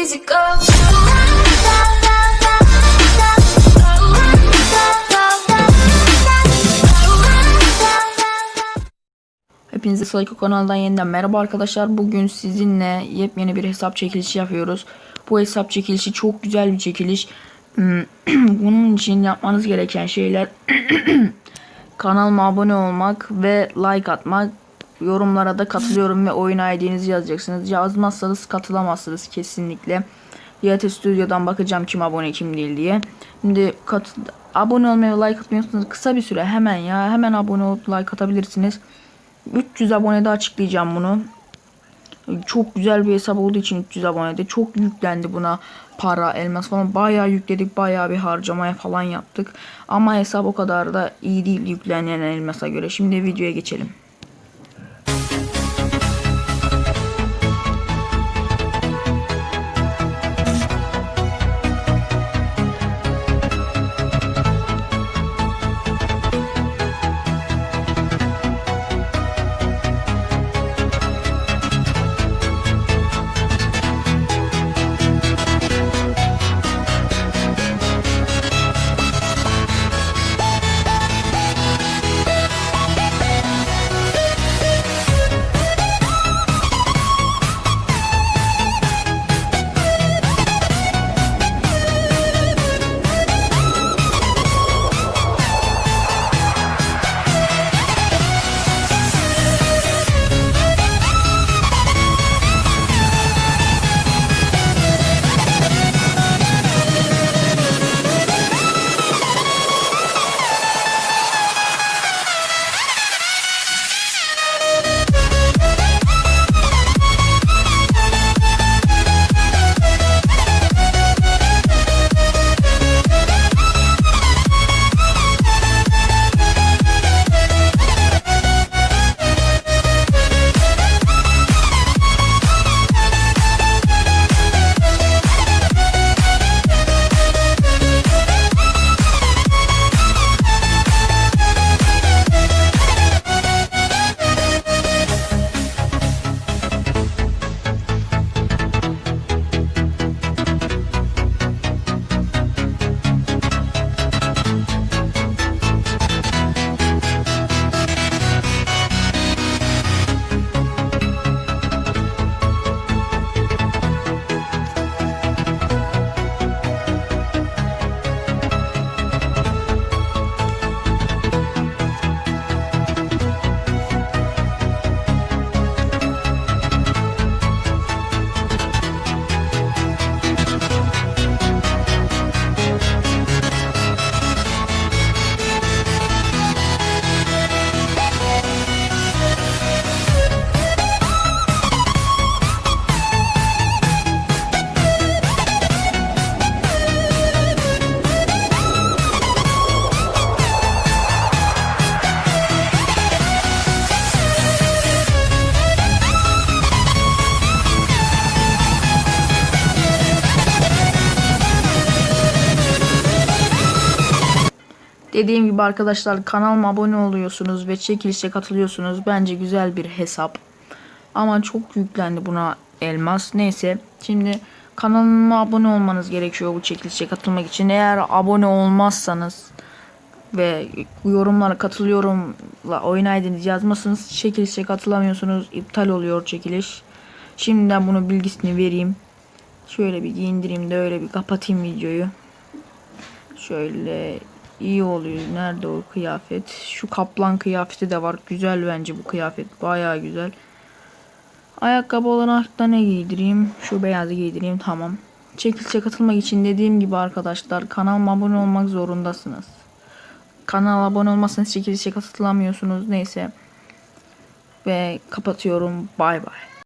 easy go. Hepinize Psycho kanalından yeniden merhaba arkadaşlar. Bugün sizinle yepyeni bir hesap çekilişi yapıyoruz. Bu hesap çekilişi çok güzel bir çekiliş. Hmm, Bunun için yapmanız gereken şeyler kanalıma abone olmak ve like atmak. Yorumlara da katılıyorum ve oyun ID'nizi yazacaksınız. Yazmazsanız katılamazsınız kesinlikle. YT Studio'dan bakacağım kim abone kim değil diye. Şimdi kat, abone olmayı like atmıyorsanız kısa bir süre hemen ya hemen abone olup like atabilirsiniz. 300 abonede açıklayacağım bunu. Çok güzel bir hesap olduğu için 300 abonede çok yüklendi buna para, elmas falan bayağı yükledik. Bayağı bir harcamaya falan yaptık. Ama hesap o kadar da iyi değil yüklenen elmasa göre. Şimdi videoya geçelim. Dediğim gibi arkadaşlar kanalıma abone oluyorsunuz ve çekilişe katılıyorsunuz. Bence güzel bir hesap. Ama çok yüklendi buna elmas. Neyse şimdi kanalıma abone olmanız gerekiyor bu çekilişe katılmak için. Eğer abone olmazsanız ve yorumlara katılıyorumla ID'nizi yazmasınız çekilişe katılamıyorsunuz. iptal oluyor çekiliş. Şimdiden bunu bilgisini vereyim. Şöyle bir giyindireyim de öyle bir kapatayım videoyu. Şöyle iyi oluyor. Nerede o kıyafet? Şu kaplan kıyafeti de var. Güzel bence bu kıyafet. Bayağı güzel. Ayakkabı olarak da ne giydireyim? Şu beyazı giydireyim. Tamam. Çekilişe katılmak için dediğim gibi arkadaşlar kanalıma abone olmak zorundasınız. Kanala abone olmazsanız çekilişe katılamıyorsunuz. Neyse. Ve kapatıyorum. Bay bay.